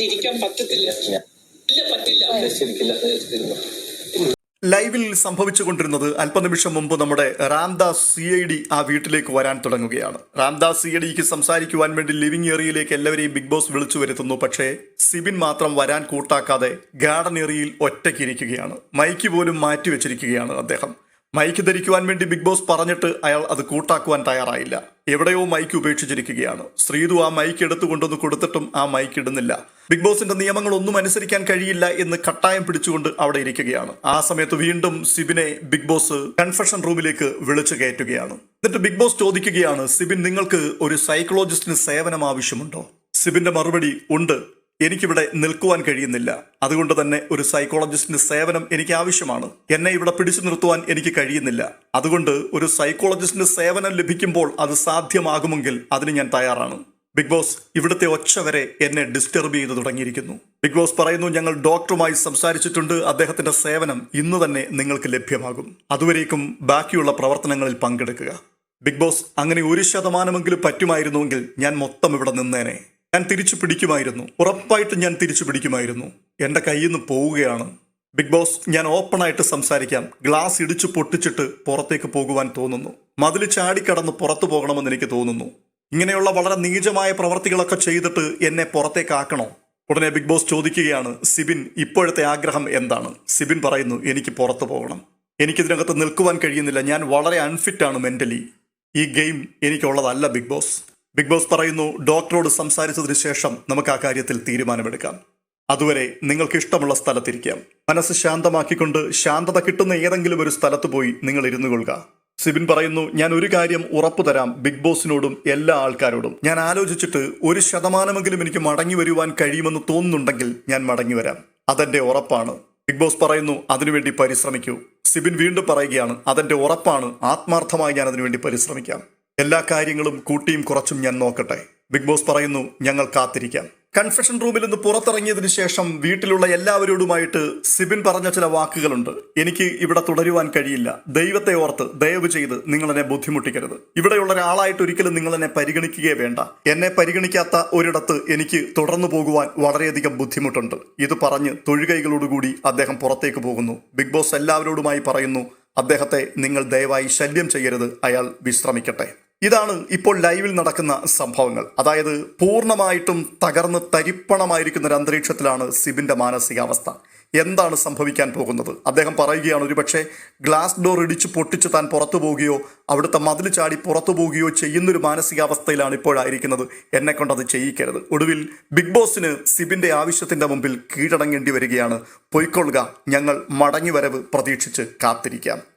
വന്നിരിക്കാൻ പറ്റത്തില്ല. ഇല്ല. പറ്റില്ല. ലൈവിൽ സംഭവിച്ചുകൊണ്ടിരുന്നത് അല്പനിമിഷം മുമ്പ് നമ്മുടെ രാംദാസ് സി ഐ ഡി ആ വീട്ടിലേക്ക് വരാൻ തുടങ്ങുകയാണ്. രാംദാസ് സി ഐ ഡിക്ക് സംസാരിക്കുവാൻ വേണ്ടി ലിവിംഗ് ഏരിയയിലേക്ക് എല്ലാവരെയും ബിഗ് ബോസ് വിളിച്ചു വരുത്തുന്നു. പക്ഷേ സിബിൻ മാത്രം വരാൻ കൂട്ടാക്കാതെ ഗാർഡൻ ഏരിയയിൽ ഒറ്റയ്ക്കിരിക്കുകയാണ് മൈക്ക് പോലും മാറ്റി വെച്ചിരിക്കുകയാണ് അദ്ദേഹം. മൈക്ക് ധരിക്കുവാൻ വേണ്ടി ബിഗ് ബോസ് പറഞ്ഞിട്ട് അയാൾ അത് കൂട്ടാക്കുവാൻ തയ്യാറായില്ല. എവിടെയോ മൈക്ക് ഉപേക്ഷിച്ചിരിക്കുകയാണ്. ശ്രീതു ആ മൈക്ക് എടുത്തു കൊണ്ടുവന്ന് കൊടുത്തിട്ടും ആ മൈക്ക് ഇടുന്നില്ല. ബിഗ് ബോസിന്റെ നിയമങ്ങൾ ഒന്നും അനുസരിക്കാൻ കഴിയില്ല എന്ന് കട്ടായം പിടിച്ചുകൊണ്ട് അവിടെ ഇരിക്കുകയാണ്. ആ സമയത്ത് വീണ്ടും സിബിനെ ബിഗ് ബോസ് കൺഫെഷൻ റൂമിലേക്ക് വിളിച്ചു കയറ്റുകയാണ്. എന്നിട്ട് ബിഗ് ബോസ് ചോദിക്കുകയാണ് സിബിൻ നിങ്ങൾക്ക് ഒരു സൈക്കോളജിസ്റ്റിന് സേവനം ആവശ്യമുണ്ടോ? സിബിന്റെ മറുപടി ഉണ്ട്. എനിക്കിവിടെ നിൽക്കുവാൻ കഴിയുന്നില്ല. അതുകൊണ്ട് തന്നെ ഒരു സൈക്കോളജിസ്റ്റിന്റെ സേവനം എനിക്ക് ആവശ്യമാണ്. എന്നെ ഇവിടെ പിടിച്ചു നിർത്തുവാൻ എനിക്ക് കഴിയുന്നില്ല. അതുകൊണ്ട് ഒരു സൈക്കോളജിസ്റ്റിന്റെ സേവനം ലഭിക്കുമ്പോൾ അത് സാധ്യമാകുമെങ്കിൽ അതിന് ഞാൻ തയ്യാറാണ്. ബിഗ് ബോസ് ഇവിടുത്തെ ഒച്ച വരെ എന്നെ ഡിസ്റ്റർബ് ചെയ്തു തുടങ്ങിയിരിക്കുന്നു. ബിഗ് ബോസ് പറയുന്നു ഞങ്ങൾ ഡോക്ടറുമായി സംസാരിച്ചിട്ടുണ്ട്. അദ്ദേഹത്തിന്റെ സേവനം ഇന്ന് തന്നെ നിങ്ങൾക്ക് ലഭ്യമാകും. അതുവരേക്കും ബാക്കിയുള്ള പ്രവർത്തനങ്ങളിൽ പങ്കെടുക്കുക. ബിഗ് ബോസ് അങ്ങനെ ഒരു ശതമാനമെങ്കിലും പറ്റുമായിരുന്നുവെങ്കിൽ ഞാൻ മൊത്തം ഇവിടെ നിന്നേനെ. ഞാൻ തിരിച്ചു പിടിക്കുമായിരുന്നു. ഉറപ്പായിട്ട് ഞാൻ തിരിച്ചു പിടിക്കുമായിരുന്നു. എന്റെ കയ്യിൽ നിന്ന് പോവുകയാണ്. ബിഗ് ബോസ് ഞാൻ ഓപ്പണായിട്ട് സംസാരിക്കാം. ഗ്ലാസ് ഇടിച്ചു പൊട്ടിച്ചിട്ട് പുറത്തേക്ക് പോകുവാൻ തോന്നുന്നു. മതിൽ ചാടിക്കടന്ന് പുറത്തു പോകണമെന്ന് എനിക്ക് തോന്നുന്നു. ഇങ്ങനെയുള്ള വളരെ നീചമായ പ്രവർത്തികളൊക്കെ ചെയ്തിട്ട് എന്നെ പുറത്തേക്കാക്കണോ ഉടനെ ബിഗ് ബോസ് ചോദിക്കുകയാണ് സിബിൻ ഇപ്പോഴത്തെ ആഗ്രഹം എന്താണ്? സിബിൻ പറയുന്നു എനിക്ക് പുറത്തു പോകണം. എനിക്കിതിനകത്ത് നിൽക്കുവാൻ കഴിയുന്നില്ല. ഞാൻ വളരെ അൺഫിറ്റാണ് മെന്റലി ഈ ഗെയിം എനിക്കുള്ളതല്ല ബിഗ് ബോസ്. ബിഗ് ബോസ് പറയുന്നു ഡോക്ടറോട് സംസാരിച്ചതിന് ശേഷം നമുക്ക് ആ കാര്യത്തിൽ തീരുമാനമെടുക്കാം. അതുവരെ നിങ്ങൾക്ക് ഇഷ്ടമുള്ള സ്ഥലത്തിരിക്കാം. മനസ്സ് ശാന്തമാക്കിക്കൊണ്ട് ശാന്തത കിട്ടുന്ന ഏതെങ്കിലും ഒരു സ്ഥലത്ത് പോയി നിങ്ങൾ ഇരുന്നു കൊള്ളുക സിബിൻ പറയുന്നു ഞാൻ ഒരു കാര്യം ഉറപ്പു തരാം ബിഗ് ബോസിനോടും എല്ലാ ആൾക്കാരോടും. ഞാൻ ആലോചിച്ചിട്ട് ഒരു ശതമാനമെങ്കിലും എനിക്ക് മടങ്ങി വരുവാൻ കഴിയുമെന്ന് തോന്നുന്നുണ്ടെങ്കിൽ ഞാൻ മടങ്ങി വരാം. അതെന്റെ ഉറപ്പാണ്. ബിഗ് ബോസ് പറയുന്നു അതിനുവേണ്ടി പരിശ്രമിക്കൂ. സിബിൻ വീണ്ടും പറയുകയാണ് അതെന്റെ ഉറപ്പാണ്. ആത്മാർത്ഥമായി ഞാൻ അതിനുവേണ്ടി പരിശ്രമിക്കാം. എല്ലാ കാര്യങ്ങളും കൂട്ടിയും കുറച്ചും ഞാൻ നോക്കട്ടെ. ബിഗ് ബോസ് പറയുന്നു ഞങ്ങൾ കാത്തിരിക്കാം. കൺഫെഷൻ റൂമിൽ നിന്ന് പുറത്തിറങ്ങിയതിനു ശേഷം വീട്ടിലുള്ള എല്ലാവരോടുമായിട്ട് സിബിൻ പറഞ്ഞ ചില വാക്കുകളുണ്ട്. എനിക്ക് ഇവിടെ തുടരുവാൻ കഴിയില്ല. ദൈവത്തെ ഓർത്ത് ദയവ് ചെയ്ത് നിങ്ങൾ എന്നെ ബുദ്ധിമുട്ടിക്കരുത്. ഇവിടെയുള്ള ഒരാളായിട്ട് ഒരിക്കലും നിങ്ങൾ എന്നെ പരിഗണിക്കുകയേ വേണ്ട. എന്നെ പരിഗണിക്കാത്ത ഒരിടത്ത് എനിക്ക് തുടർന്നു പോകുവാൻ വളരെയധികം ബുദ്ധിമുട്ടുണ്ട്. ഇത് പറഞ്ഞ് തൊഴുകൈകളോടുകൂടി അദ്ദേഹം പുറത്തേക്ക് പോകുന്നു. ബിഗ് ബോസ് എല്ലാവരോടുമായി പറയുന്നു അദ്ദേഹത്തെ നിങ്ങൾ ദയവായി ശല്യം ചെയ്യരുത്. അയാൾ വിശ്രമിക്കട്ടെ. ഇതാണ് ഇപ്പോൾ ലൈവിൽ നടക്കുന്ന സംഭവങ്ങൾ. അതായത് പൂർണമായിട്ടും തകർന്ന് തരിപ്പണമായിരിക്കുന്ന ഒരു അന്തരീക്ഷത്തിലാണ് സിബിന്റെ മാനസികാവസ്ഥ. എന്താണ് സംഭവിക്കാൻ പോകുന്നത്? അദ്ദേഹം പറയുകയാണ് ഒരുപക്ഷെ ഗ്ലാസ് ഡോർ ഇടിച്ച് പൊട്ടിച്ച് താൻ പുറത്തു പോവുകയോ അവിടുത്തെ മതിൽ ചാടി പുറത്തു പോവുകയോ ചെയ്യുന്നൊരു മാനസികാവസ്ഥയിലാണ് ഇപ്പോഴായിരിക്കുന്നത്. എന്നെ കൊണ്ടത് ചെയ്യിക്കരുത്. ഒടുവിൽ ബിഗ് ബോസിന് സിബിന്റെ ആവശ്യത്തിന്റെ മുമ്പിൽ കീഴടങ്ങേണ്ടി വരികയാണ്. പൊയ്ക്കൊള്ളുക. ഞങ്ങൾ മടങ്ങിവരവ് പ്രതീക്ഷിച്ച് കാത്തിരിക്കാം.